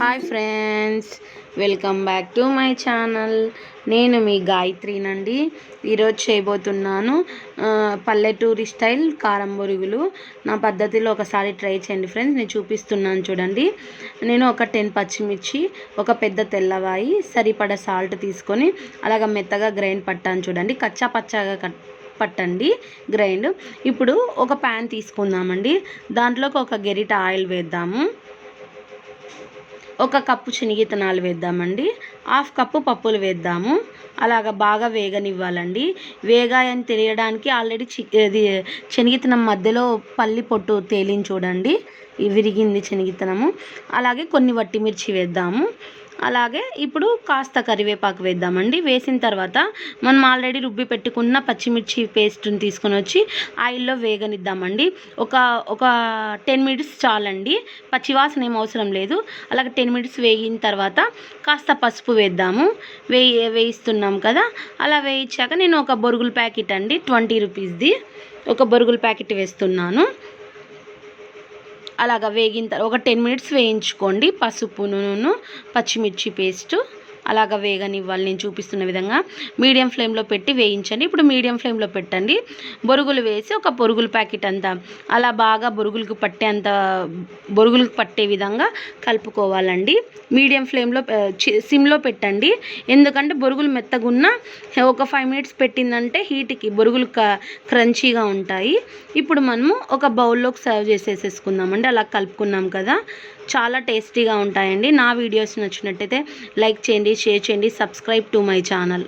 Hi friends welcome back to my channel. నేను మీ గాయత్రినండి. ఈరోజు చేయబోతున్నాను పల్లెటూరి స్టైల్ కారం బొరుగులు. నా పద్ధతిలో ఒకసారి ట్రై చేయండి ఫ్రెండ్స్ నేను చూపిస్తున్నాను చూడండి. నేను ఒక టెన్ పచ్చిమిర్చి ఒక పెద్ద తెల్లవాయి సరిపడ సాల్ట్ తీసుకొని అలాగ మెత్తగా గ్రైండ్ పట్టాను చూడండి. కచ్చా పచ్చాగా కట్ పట్టండి గ్రైండ్. ఇప్పుడు ఒక ప్యాన్ తీసుకుందామండి. దాంట్లోకి ఒక గెరిట ఆయిల్ వేద్దాము. ఒక కప్పు శనగితనాలు వేద్దామండి. హాఫ్ కప్పు పప్పులు వేద్దాము. అలాగ బాగా వేగనివ్వాలండి. వేగాయని తెలియడానికి ఆల్రెడీ చి ఇది మధ్యలో పల్లి పొట్టు తేలింది చూడండి. విరిగింది శనగితనము. అలాగే కొన్ని వట్టిమిర్చి వేద్దాము. అలాగే ఇప్పుడు కాస్త కరివేపాకు వేద్దామండి. వేసిన తర్వాత మనం ఆల్రెడీ రుబ్బి పెట్టుకున్న పచ్చిమిర్చి పేస్ట్ని తీసుకొని వచ్చి ఆయిల్లో వేగనిద్దామండి. ఒక ఒక టెన్ మినిట్స్ చాలండి. పచ్చివాసన ఏం అవసరం లేదు. అలాగే టెన్ మినిట్స్ వేగిన తర్వాత కాస్త పసుపు వేద్దాము. వేయి వేయిస్తున్నాం కదా. అలా వేయించాక నేను ఒక బొరుగుల ప్యాకెట్ అండి ట్వంటీ రూపీస్ది. ఒక బొరుగుల ప్యాకెట్ వేస్తున్నాను. అలాగ వేగిన తర్వాత ఒక టెన్ మినిట్స్ వేయించుకోండి. పసుపు నూనె పచ్చిమిర్చి పేస్టు అలాగ వేగనివ్వాలి నేను చూపిస్తున్న విధంగా. మీడియం ఫ్లేమ్లో పెట్టి వేయించండి. ఇప్పుడు మీడియం ఫ్లేమ్లో పెట్టండి. బొరుగులు వేసి ఒక బొరుగుల ప్యాకెట్ అంతా అలా బాగా బొరుగులకు పట్టే అంత బొరుగులకు పట్టే విధంగా కలుపుకోవాలండి. మీడియం ఫ్లేమ్లో చి- సిమ్లో పెట్టండి. ఎందుకంటే బొరుగులు మెత్తగున్న ఒక ఫైవ్ మినిట్స్ పెట్టిందంటే హీట్కి బొరుగులు క క్రంచీగా ఉంటాయి. ఇప్పుడు మనము ఒక బౌల్లోకి సర్వ్ చేసేసేసుకుందామండి. అలా కలుపుకున్నాం కదా. చాలా టేస్టీగా ఉంటాయండి. నా వీడియోస్ నచ్చినట్టయితే లైక్ చేయండి షేర్ చేయండి సబ్స్క్రైబ్ టు మై ఛానల్.